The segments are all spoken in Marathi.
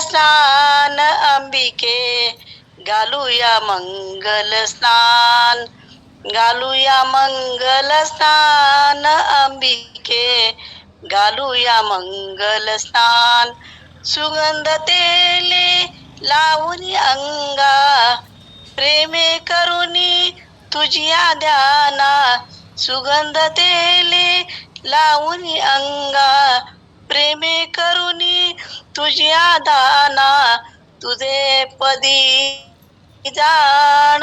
स्नान अंबिके घालूया मंगल स्नान. घालूया मंगल स्नान अंबिके घालूया मंगल स्नान. सुगंध तेले लावून अंगा प्रेमे करुणी तुझ्या ध्याना. सुगंध तेले लावून अंगा प्रेमे करुणी तुझ्या दाना तुझे पदी जाण.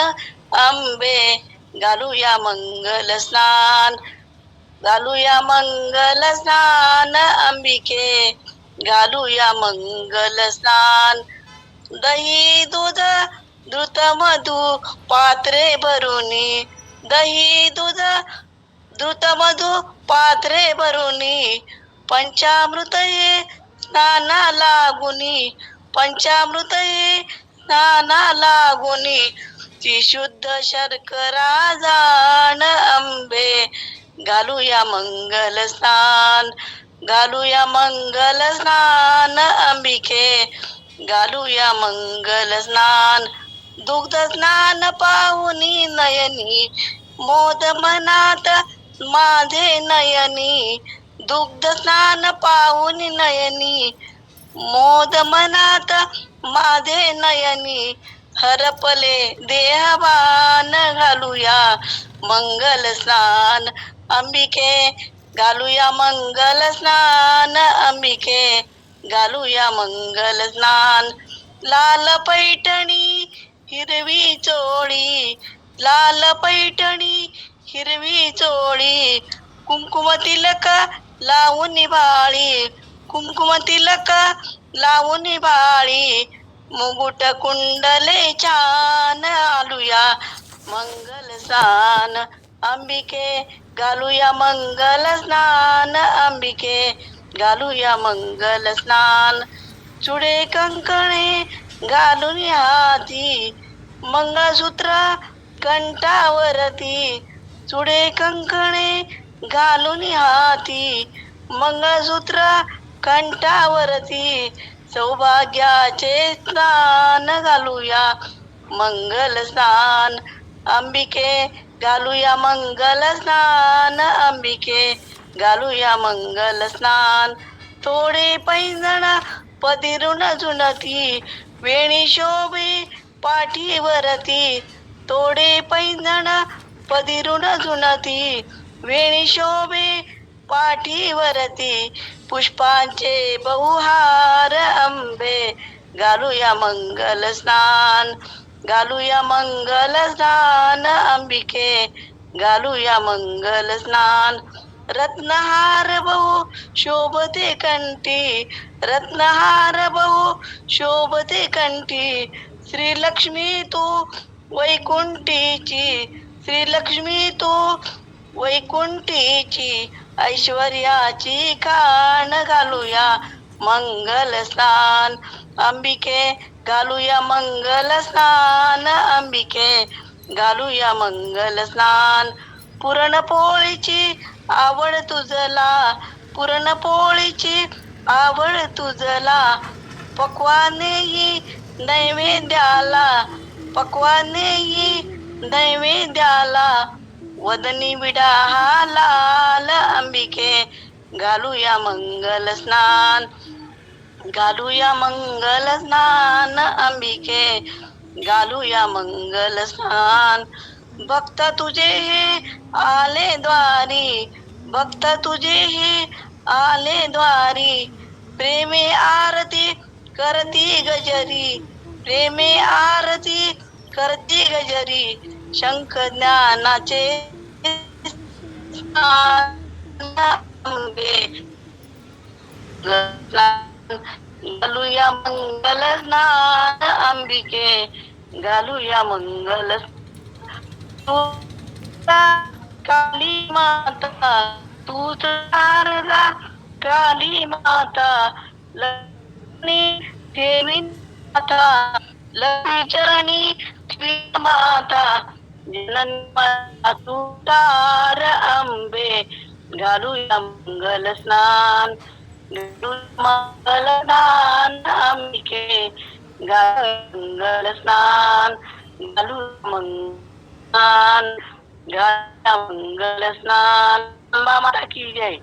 आंबे घालूया मंगल स्नान. घालूया मंगल स्नान. अंबिके घालूया मंगल स्नान. दही दूध द्रुत मधु पात्रे भरुनी. दही दूध द्रुत मधु पात्रे भरुनी. पंचामृत हे नाना लागुनी पंचामृत नाना स्नाना लागुनी. ती शुद्ध शर्करा जाण अंबे घालूया मंगल स्नान घालूया मंगल स्नान अंबिके घालूया मंगल स्नान दुग्ध स्नान पाहुनी नयनी. मोद मनात माझे नयनी. दुग्ध स्नान पाहून नयनी मोद मनात माझे नयनी हरपले देहवान घालूया मंगल स्नान अंबिके घालूया मंगल स्नान अंबिके घालूया मंगल स्नान. लाल पैठणी हिरवी चोळी लाल पैठणी हिरवी चोळी कुमकुम तिलक लावून निभाळी. कुमकुम तिलक लावून निभाळी. मुगुट कुंडले छान आलूया. मंगल स्नान अंबिके घालूया मंगल स्नान अंबिके घालूया मंगल स्नान. चुडे कंकणे घालून हाती मंगळसूत्र कंठावरती. चुडे कंकणे घालून हाती. मंगळसूत्र कंठावरती सौभाग्याचे स्नान घालूया. मंगल स्नान अंबिके घालूया. मंगल स्नान अंबिके घालूया. मंगल स्नान थोडे पैंजण पदिरुण जुनती वेणी शोभे पाठीवरती. थोडे पैंजण पदिरुण जुनती वेणी शोभे पाठीवरती पुष्पांचे बहुहार अंबे घालूया मंगल स्नान घालूया मंगल स्नान अंबिके. घालूया मंगल स्नान. रत्नहार बहु शोभते कंठी. रत्नहार बहु शोभते कंठी. श्रीलक्ष्मी तू वैकुंठीची. श्रीलक्ष्मी तू वैकुंठीची ऐश्वर्याची खाण घालूया मंगल स्नान अंबिके घालूया मंगल स्नान अंबिके घालूया मंगल स्नान. पुरणपोळीची आवड तुझला पुरणपोळीची आवड तुझला. पकवाने ही नैवेद्याला पक्वाने ही नैवेद्याला. वदनी विडा हा लाल अंबिके घालूया मंगल स्नान. घालूया मंगल स्नान अंबिके घालूया मंगल स्नान. भक्त तुझे हे आले द्वारी भक्त तुझे हे आले द्वारी. प्रेमे आरती करती गजरी प्रेमे आरती करती गजरी. शंख ज्ञानाचे घालूया मंगल स्नान अंबिके. घालूया मंगल काली माता तू शारदा काली माता. लक्ष्मी देवी माता लक्ष्मी चरणी माता. जनन्म तुतार अंबे घालूया मंगल स्नान घालूया मंगल स्नान अंबिके मंगल स्नान घालू मंगल स्नान घाला